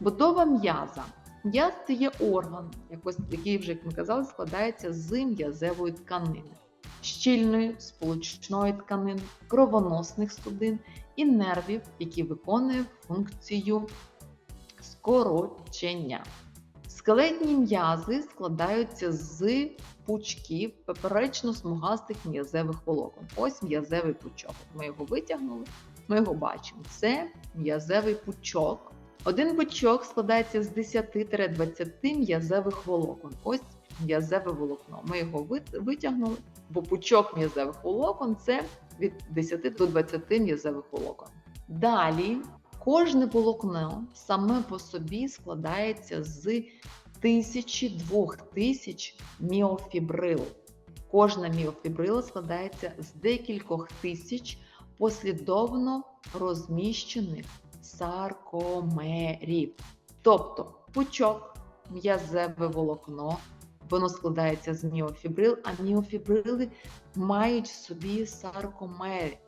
Будова м'яза. М'яз це є орган, який вже, як ми казали, складається з м'язевої тканини, щільної сполучної тканини, кровоносних судин і нервів, які виконують функцію скорочення. Скелетні м'язи складаються з пучків поперечно-смугастих м'язевих волокон. Ось м'язевий пучок. Ми його витягнули, ми його бачимо. Це м'язевий пучок. Один пучок складається з 10-20 м'язевих волокон. Ось м'язеве волокно. Ми його витягнули, бо пучок м'язевих волокон це від 10 до 20 м'язевих волокон. Далі кожне волокно саме по собі складається з тисячі-двох тисяч міофібрил. Кожна міофібрила складається з декількох тисяч послідовно розміщених саркомерів. Тобто пучок, м'язеве волокно, воно складається з міофібрил, а міофібрили мають в собі саркомери.